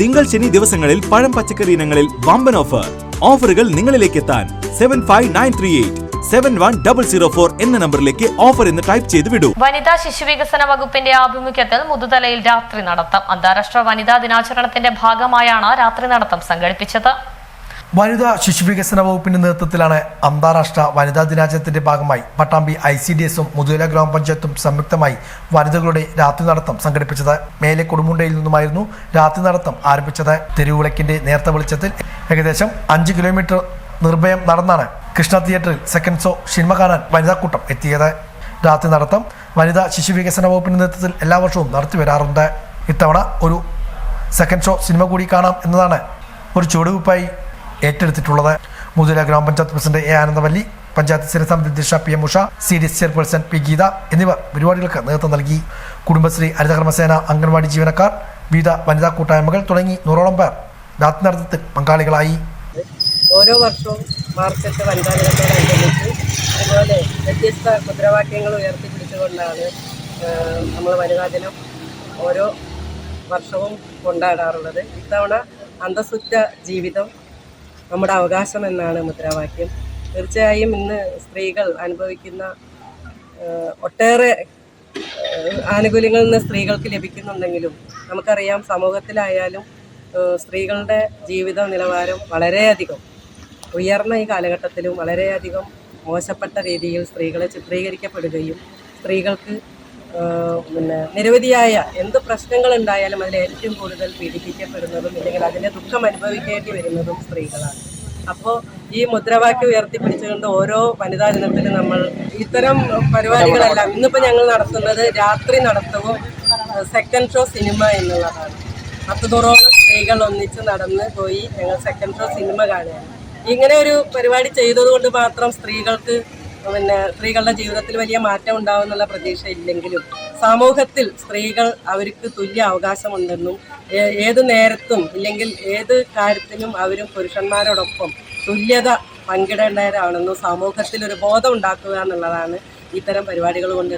തിങ്കൾ ശനി ദിവസങ്ങളിൽ പഴം പച്ചക്കറി ഇനങ്ങളിൽ വമ്പൻ ഓഫർ ഓഫറുകൾ നിങ്ങളിലേക്ക് എത്താൻ seven five nine three eight seven one double zero four എന്ന നമ്പറിലേക്ക് ഓഫർ എന്ന് ടൈപ്പ് ചെയ്ത് വിടൂ. വനിതാ ശിശുവികസന വകുപ്പിന്റെ ആഭിമുഖ്യത്തിൽ മുതുതലയിൽ രാത്രി നടത്തം. അന്താരാഷ്ട്ര വനിതാ ദിനാചരണത്തിന്റെ ഭാഗമായാണ് രാത്രി നടത്തം സംഘടിപ്പിച്ചത്. വനിതാ ശിശു വികസന വകുപ്പിന്റെ നേതൃത്വത്തിലാണ് അന്താരാഷ്ട്ര വനിതാ ദിനാചരണത്തിന്റെ ഭാഗമായി പട്ടാമ്പി ഐ സി ഡി എസും മുതുല ഗ്രാമപഞ്ചായത്തും സംയുക്തമായി വനിതകളുടെ രാത്രി നടത്തം സംഘടിപ്പിച്ചത്. മേലെ കൊടുമുണ്ടയിൽ നിന്നുമായിരുന്നു രാത്രി നടത്തം ആരംഭിച്ചത്. തെരുവുവിളക്കിന്റെ നേർത്ത വെളിച്ചത്തിൽ ഏകദേശം അഞ്ച് കിലോമീറ്റർ നിർഭയം നടന്നാണ് കൃഷ്ണ തിയേറ്ററിൽ സെക്കൻഡ് ഷോ സിനിമ കാണാൻ വനിതാക്കൂട്ടം എത്തിയത്. രാത്രി നടത്തം വനിതാ ശിശു വികസന വകുപ്പിന്റെ നേതൃത്വത്തിൽ എല്ലാ വർഷവും നടത്തി വരാറുണ്ട്. ഇത്തവണ ഒരു സെക്കൻഡ് ഷോ സിനിമ കൂടി കാണാം എന്നതാണ് ഒരു ചുവടുവയ്പായി ഏറ്റെടുത്തിട്ടുള്ളത്. മുതുല ഗ്രാമപഞ്ചായത്ത് പ്രസിഡന്റ് എ ആനന്ദവല്ലി പഞ്ചായത്ത് സ്ഥിരസമിതി അധ്യക്ഷ P M Usha C D chairperson P Geetha എന്നിവർ പരിപാടികൾക്ക് നേതൃത്വം നൽകി. കുടുംബശ്രീ ഹരിതകർമ്മസേന അംഗൻവാടി ജീവനക്കാർ വിവിധ വനിതാ കൂട്ടായ്മകൾ തുടങ്ങി നൂറോളം പേർ രാത്രി പങ്കാളികളായി. ഓരോ വർഷവും മാർച്ച് എട്ട് വനിതാ ദിനത്തോടനുബന്ധിച്ച് അതുപോലെ വ്യത്യസ്ത മുദ്രാവാക്യങ്ങൾ ഉയർത്തിപ്പിടിച്ചുകൊണ്ടാണ് നമ്മൾ വനിതാ ദിനം ഓരോ വർഷവും കൊണ്ടാടാറുള്ളത്. ഇത്തവണ അന്തസ്സുറ്റ ജീവിതം നമ്മുടെ അവകാശം എന്നാണ് മുദ്രാവാക്യം. തീർച്ചയായും ഇന്ന് സ്ത്രീകൾ അനുഭവിക്കുന്ന ഒട്ടേറെ ആനുകൂല്യങ്ങൾ ഇന്ന് സ്ത്രീകൾക്ക് ലഭിക്കുന്നുണ്ടെങ്കിലും നമുക്കറിയാം സമൂഹത്തിലായാലും സ്ത്രീകളുടെ ജീവിത നിലവാരം വളരെയധികം ഉയർന്ന ഈ കാലഘട്ടത്തിലും വളരെയധികം മോശപ്പെട്ട രീതിയിൽ സ്ത്രീകളെ ചിത്രീകരിക്കപ്പെടുകയും സ്ത്രീകൾക്ക് പിന്നെ നിരവധിയായ എന്ത് പ്രശ്നങ്ങൾ ഉണ്ടായാലും അതിൽ ഏറ്റവും കൂടുതൽ പീഡിപ്പിക്കപ്പെടുന്നതും അല്ലെങ്കിൽ അതിന്റെ ദുഃഖം അനുഭവിക്കേണ്ടി വരുന്നതും സ്ത്രീകളാണ്. അപ്പോൾ ഈ മുദ്രാവാക്യം ഉയർത്തിപ്പിടിച്ചുകൊണ്ട് ഓരോ വനിതാ ദിനത്തിലും നമ്മൾ ഇത്തരം പരിപാടികളെല്ലാം ഇന്നിപ്പോൾ ഞങ്ങൾ നടത്തുന്നത് രാത്രി നടത്തവും സെക്കൻഡ് ഷോ സിനിമ എന്നുള്ളതാണ്. പത്ത് നൂറോളം സ്ത്രീകൾ ഒന്നിച്ച് നടന്ന് പോയി ഞങ്ങൾ സെക്കൻഡ് ഷോ സിനിമ കാണുകയാണ്. ഇങ്ങനെ ഒരു പരിപാടി ചെയ്തതുകൊണ്ട് മാത്രം സ്ത്രീകൾക്ക് പിന്നെ സ്ത്രീകളുടെ ജീവിതത്തിൽ വലിയ മാറ്റം ഉണ്ടാവും എന്നുള്ള പ്രതീക്ഷ ഇല്ലെങ്കിലും സമൂഹത്തിൽ സ്ത്രീകൾ അവർക്ക് തുല്യ അവകാശമുണ്ടെന്നും ഏത് നേരത്തും ഇല്ലെങ്കിൽ ഏത് കാര്യത്തിനും അവരും പുരുഷന്മാരോടൊപ്പം തുല്യത പങ്കിടേണ്ടവരാണെന്നും സമൂഹത്തിൽ ഒരു ബോധം ഉണ്ടാക്കുക എന്നുള്ളതാണ് ഇത്തരം പരിപാടികൾ കൊണ്ട്